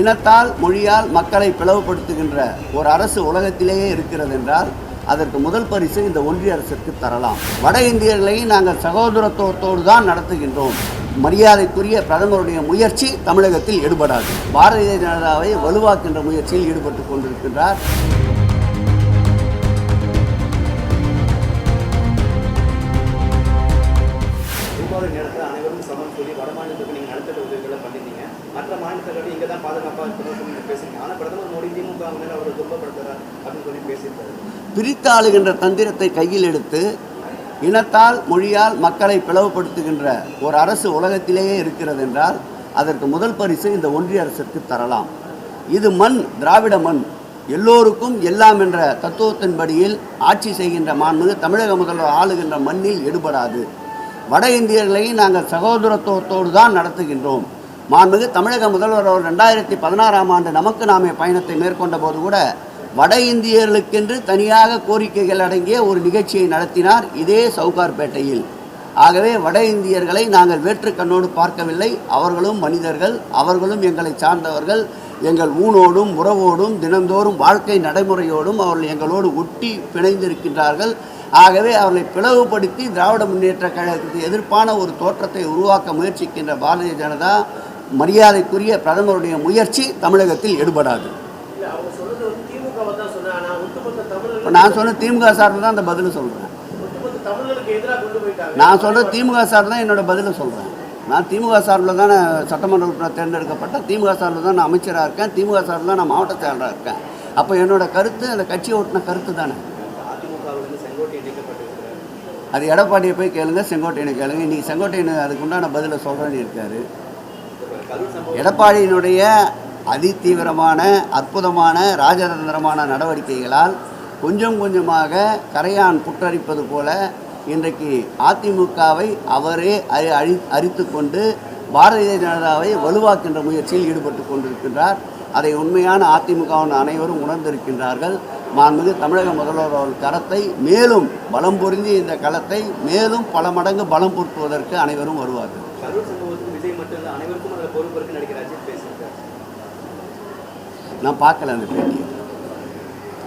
இனத்தால் மொழியால் மக்களை பிளவுபடுத்துகின்ற ஒரு அரசு உலகத்திலேயே இருக்கிறது என்றால் அதற்கு முதல் பரிசு இந்த ஒன்றிய அரசிற்கு தரலாம். வட இந்தியர்களை நாங்கள் சகோதரத்துவத்தோடு தான் நடத்துகின்றோம். மரியாதைக்குரிய பிரதமருடைய முயற்சி தமிழகத்தில் ஈடுபடாது பாரதிய ஜனதாவை வலுவாக்கின்ற முயற்சியில் ஈடுபட்டு கொண்டிருக்கின்றார். அனைவரும் சமம் சொல்லி வடமாநிலத்தில் மற்ற மாநிலத்தை இங்கே தான் பாதுகாப்பாக இருக்கணும் சொல்லி ஆனால் பிரதமர் மோடி திமுக மேலே அவர் துன்பப்படுத்துறார் அப்படின்னு சொல்லி பேசியிருக்காரு. பிரித்தாளுகின்ற தந்திரத்தை கையில் எடுத்து இனத்தால் மொழியால் மக்களை பிளவுபடுத்துகின்ற ஒரு அரசு உலகத்திலேயே இருக்கிறது என்றால் அதற்கு முதல் பரிசு இந்த ஒன்றிய அரசிற்கு தரலாம். இது மண் திராவிட மண். எல்லோருக்கும் எல்லாம் என்ற தத்துவத்தின்படியில் ஆட்சி செய்கின்ற மாண்பு தமிழக முதல்வர் ஆளுகின்ற மண்ணில் எடுபடாது. வட இந்தியர்களை நாங்கள் சகோதரத்துவத்தோடு தான் நடத்துகின்றோம். மாண்புமிகு தமிழக முதல்வர் அவர் ரெண்டாயிரத்தி பதினாறாம் ஆண்டு நமக்கு நாமே பயணத்தை மேற்கொண்ட போது கூட வட இந்தியர்களுக்கென்று தனியாக கோரிக்கைகள் அடங்கிய ஒரு நிகழ்ச்சியை நடத்தினார் இதே சவுகார்பேட்டையில். ஆகவே வட இந்தியர்களை நாங்கள் வேற்று கண்ணோடு பார்க்கவில்லை. அவர்களும் மனிதர்கள் அவர்களும் எங்களை சார்ந்தவர்கள். எங்கள் ஊனோடும் உறவோடும் தினந்தோறும் வாழ்க்கை நடைமுறையோடும் அவர்கள் எங்களோடு ஒட்டி பிணைந்திருக்கின்றார்கள். ஆகவே அவர்களை பிளவுபடுத்தி திராவிட முன்னேற்ற கழகத்துக்கு எதிர்ப்பான ஒரு தோற்றத்தை உருவாக்க முயற்சிக்கின்ற பாரதிய ஜனதா மரியாதைக்குரிய பிரதமருடைய முயற்சி தமிழகத்தில் ஒட்டுமொத்த இப்போ நான் சொன்ன திமுக சார்பில் தான் அந்த பதிலை சொல்கிறேன் நான் சொல்கிற திமுக சார்பில் தான் என்னோட பதிலை சொல்கிறேன் நான் திமுக சார்பில் தான் சட்டமன்ற உறுப்பினர் தேர்ந்தெடுக்கப்பட்ட திமுக சார்பில் தான் நான் அமைச்சராக இருக்கேன். திமுக சார்பில் தான் நான் மாவட்ட செயலராக இருக்கேன். அப்போ என்னோட கருத்து அந்த கட்சியை ஒட்டின கருத்து தானே? அது எடப்பாடியை போய் கேளுங்க செங்கோட்டையனை கேளுங்க. இன்றைக்கி செங்கோட்டையன் அதுக்கு உண்டான பதிலை சொல்கிறேன்னு இருக்காரு. எடப்பாடியினுடைய அதிதீவிரமான அற்புதமான ராஜதந்திரமான நடவடிக்கைகளால் கொஞ்சம் கொஞ்சமாக கரையான் புற்றரிப்பது போல இன்றைக்கு அதிமுகவை அவரே அறி அழி அரித்து கொண்டு பாரதிய ஜனதாவை வலுவாக்கின்ற முயற்சியில் ஈடுபட்டு கொண்டிருக்கின்றார். அதை உண்மையான அதிமுகவின் அனைவரும் உணர்ந்திருக்கின்றார்கள். மாண்புமிகு தமிழக முதல்வர் அவர்கள் கரத்தை மேலும் பலம் பொருந்தி இந்த களத்தை மேலும் பல மடங்கு பலம் பொருத்துவதற்கு அனைவரும் வருவார்கள். நான் பார்க்கல அந்த பேட்டியை.